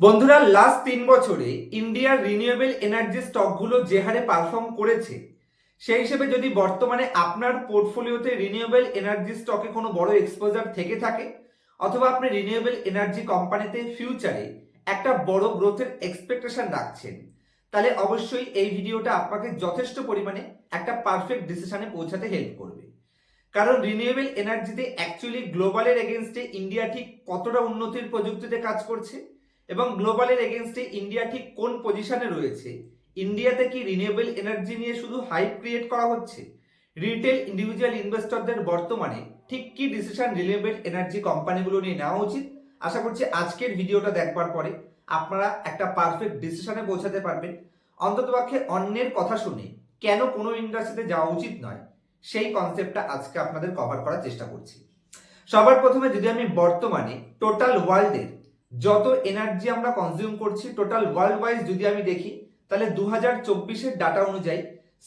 বন্ধুরা লাস্ট তিন বছরে ইন্ডিয়ার রিনিউয়েবল এনার্জি স্টকগুলো যে হারে পারফর্ম করেছে, সেই হিসেবে যদি বর্তমানে আপনার পোর্টফোলিওতে রিনিউয়েবল এনার্জি স্টকে কোনো বড় এক্সপোজার থেকে থাকে, অথবা আপনি রিনিউয়েবল এনার্জি কোম্পানিতে ফিউচারে একটা বড় গ্রোথের এক্সপেকটেশন রাখছেন, তাহলে অবশ্যই এই ভিডিওটা আপনাকে যথেষ্ট পরিমাণে একটা পারফেক্ট ডিসিশনে পৌঁছাতে হেল্প করবে। কারণ রিনিউয়েবল এনার্জিতে অ্যাকচুয়ালি গ্লোবালের এগেনস্টে ইন্ডিয়া ঠিক কতটা উন্নতির প্রযুক্তিতে কাজ করছে এবং গ্লোবালের এগেনস্টে ইন্ডিয়া ঠিক কোন পজিশনে রয়েছে? ইন্ডিয়াতে কি রিনিউয়েবল এনার্জি নিয়ে শুধু হাইপ ক্রিয়েট করা হচ্ছে? রিটেল ইন্ডিভিজুয়াল ইনভেস্টরদের বর্তমানে ঠিক কি ডিসিশন রিনিউয়েবল এনার্জি কোম্পানিগুলো নিয়ে নেওয়া উচিত? আশা করছি আজকের ভিডিওটা দেখবার পরে আপনারা একটা পারফেক্ট ডিসিশনে পৌঁছাতে পারবেন। অন্ততপক্ষে অন্যের কথা শুনে কেন কোনো ইন্ডাস্ট্রিতে যাওয়া উচিত নয়, সেই কনসেপ্টটা আজকে আপনাদের কভার করার চেষ্টা করছি। সবার প্রথমে যদি আমি বর্তমানে টোটাল ওয়ার্ল্ডের যত এনার্জি আমরা কনজিউম করছি টোটাল ওয়ার্ল্ড ওয়াইজ যদি আমি দেখি, তাহলে দু হাজার চব্বিশের ডাটা অনুযায়ী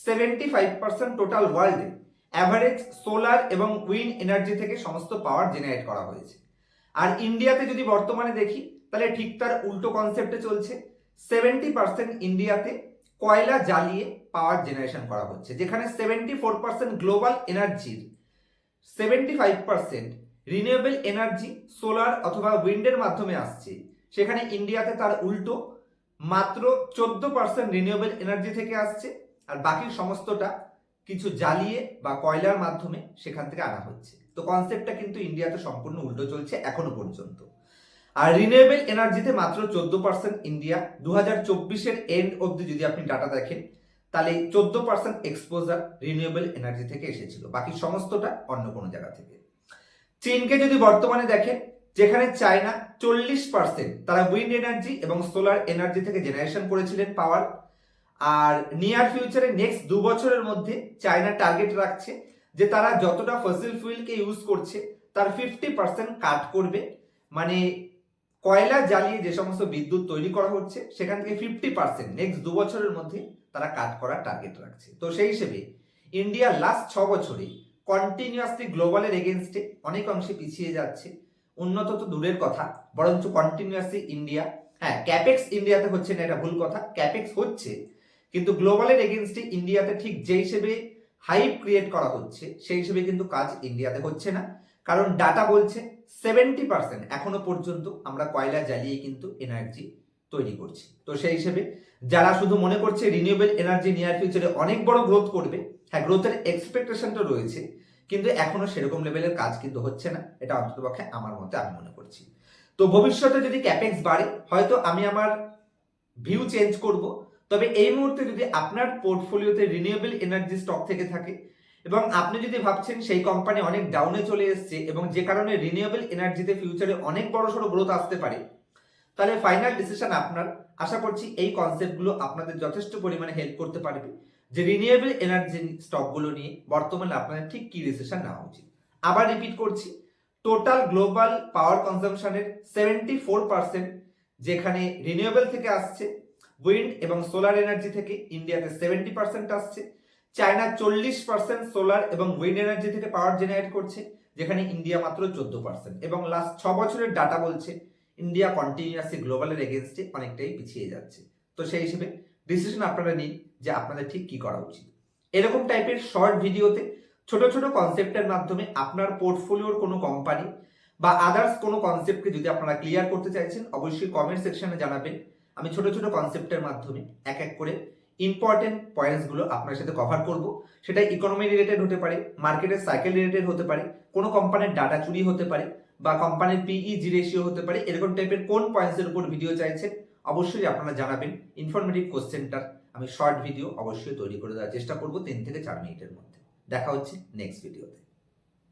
সেভেন্টি ফাইভ পার্সেন্ট টোটাল ওয়ার্ল্ডে অ্যাভারেজ সোলার এবং উইন্ড এনার্জি থেকে সমস্ত পাওয়ার জেনারেট করা হয়েছে। আর ইন্ডিয়াতে যদি বর্তমানে দেখি, তাহলে ঠিক তার উল্টো কনসেপ্টে চলছে। সেভেন্টি পার্সেন্ট ইন্ডিয়াতে কয়লা জ্বালিয়ে পাওয়ার জেনারেশন করা হচ্ছে, যেখানে সেভেন্টি ফোর পার্সেন্ট গ্লোবাল এনার্জির seventy five percent renewable energy solar অথবা উইন্ডের মাধ্যমে আসছে। সেখানে ইন্ডিয়াতে তার উল্টো মাত্র চোদ্দ পার্সেন্ট রিনিউয়েবল এনার্জি থেকে আসছে আর বাকি সমস্তটা কিছু জ্বালিয়ে বা কয়লার মাধ্যমে সেখান থেকে আনা হচ্ছে। তো কনসেপ্টটা কিন্তু ইন্ডিয়াতে সম্পূর্ণ উল্টো চলছে এখনও পর্যন্ত। আর রিনিউয়েবল এনার্জিতে মাত্র চোদ্দ পার্সেন্ট ইন্ডিয়া দু হাজার চব্বিশের এন্ড অব্দি যদি আপনি ডাটা দেখেন, তাহলে চোদ্দ পার্সেন্ট এক্সপোজার রিনিউয়েবল এনার্জি থেকে এসেছিল। বাকি সমস্তটা অন্য কোনো জায়গা থেকে। চীনকে যদি বর্তমানে দেখেন, যেখানে চায়না চল্লিশ পার্সেন্ট তারা উইন্ড এনার্জি এবং সোলার এনার্জি থেকে জেনারেশন করেছিলেন পাওয়ার আর নিয়ার ফিউচারে নেক্সট দু বছরের মধ্যে চায়না টার্গেট রাখছে যে তারা যতটা ফসিল ফুয়েলকে ইউজ করছে, তার ফিফটি পার্সেন্ট কাট করবে। মানে কয়লা জ্বালিয়ে যে সমস্ত বিদ্যুৎ তৈরি করা হচ্ছে, সেখান থেকে ফিফটি পার্সেন্ট নেক্সট দু বছরের মধ্যে তারা কাট করার টার্গেট রাখছে। তো সেই হিসেবে ইন্ডিয়া লাস্ট ছ বছরে কন্টিনিউয়াসলি গ্লোবালের এগেনস্টে অনেক অংশে পিছিয়ে যাচ্ছে। উন্নত তো দূরের কথা, বরঞ্চ কন্টিনিউয়াসলি ইন্ডিয়া হ্যাঁ ক্যাপেক্স ইন্ডিয়াতে হচ্ছে না, এটা ভুল কথা। ক্যাপেক্স হচ্ছে, কিন্তু গ্লোবালের এগেনস্টে ইন্ডিয়াতে ঠিক যে হিসেবে হাইপ ক্রিয়েট করা হচ্ছে, সেই হিসেবে কিন্তু কাজ ইন্ডিয়াতে হচ্ছে না। কারণ ডাটা বলছে সেভেন্টি পার্সেন্ট এখনও পর্যন্ত আমরা কয়লা জ্বালিয়ে কিন্তু এনার্জি তৈরি করছি। তো সেই হিসেবে যারা শুধু মনে করছে রিনিউয়েবল এনার্জি নিয়ার ফিউচারে অনেক বড় গ্রোথ করবে হ্যাঁ গ্রোথের এক্সপেকটেশনটা রয়েছে, কিন্তু এখনও সেরকম লেভেলের কাজ কিন্তু হচ্ছে না, এটা অন্ততপক্ষে আমার মতে আমি মনে করছি। তো ভবিষ্যতে যদি ক্যাপেক্স বাড়ে, হয়তো আমি আমার ভিউ চেঞ্জ করব, তবে এই মুহূর্তে যদি আপনার পোর্টফোলিওতে রিনিউয়েবল এনার্জি স্টক থেকে থাকে, এবং আপনি যদি ভাবছেন সেই কোম্পানি অনেক ডাউনে চলে এসছে, এবং যে কারণে রিনিউয়েবল এনার্জিতে ফিউচারে অনেক বড় সড়ো গ্রোথ আসতে পারে তাহলে ফাইনাল ডিসিশন আপনার। আশা করছি এই কনসেপ্টগুলো আপনাদের যথেষ্ট পরিমাণে হেল্প করতে পারবে। যে রিনিউয়েবল এনার্জি স্টকগুলো নিয়ে বর্তমানে আপনাদের ঠিক কি ডিসিশন নেওয়া উচিত। আবার রিপিট করছি টোটাল গ্লোবাল পাওয়ার কনজামশনের সেভেন্টি ফোর পার্সেন্ট যেখানে রিনিউয়েবল থেকে আসছে উইন্ড এবং সোলার এনার্জি থেকে ইন্ডিয়াতে সেভেন্টি পার্সেন্ট আসছে চায়না চল্লিশ পার্সেন্ট সোলার এবং উইন্ড এনার্জি থেকে পাওয়ার জেনারেট করছে, যেখানে ইন্ডিয়া মাত্র চোদ্দ পার্সেন্ট এবং লাস্ট ছ বছরের ডাটা বলছে ইন্ডিয়া কন্টিনিউয়াসলি গ্লোবালের এগেনস্টে অনেকটাই পিছিয়ে যাচ্ছে। তো সেই হিসেবে ডিসিশন আপনারা নিন যে আপনাদের ঠিক কি করা উচিত। এরকম টাইপের শর্ট ভিডিওতে ছোট ছোট কনসেপ্টের মাধ্যমে আপনার পোর্টফোলিওর কোনো কোম্পানি বা আদার্স কোনো কনসেপ্টকে যদি আপনারা ক্লিয়ার করতে চাইছেন, অবশ্যই কমেন্ট সেকশনে জানাবেন। আমি ছোট ছোট কনসেপ্টের মাধ্যমে এক এক করে ইম্পর্টেন্ট পয়েন্টসগুলো আপনার সাথে কভার করব। সেটা ইকোনমি রিলেটেড হতে পারে মার্কেটের সাইকেল রিলেটেড হতে পারে, কোনো কোম্পানির ডাটা চুরি হতে পারে বা কোম্পানির পিই জি রেশিও হতে পারে, এরকম টাইপের কোন পয়েন্টসের উপর ভিডিও চাইছেন, অবশ্যই আপনারা জানাবেন ইনফরমেটিভ কোশ্চেনটার আমি শর্ট ভিডিও অবশ্যই তৈরি করে দেওয়ার চেষ্টা করব তিন থেকে চার মিনিটের মধ্যে। দেখা হচ্ছে নেক্সট ভিডিওতে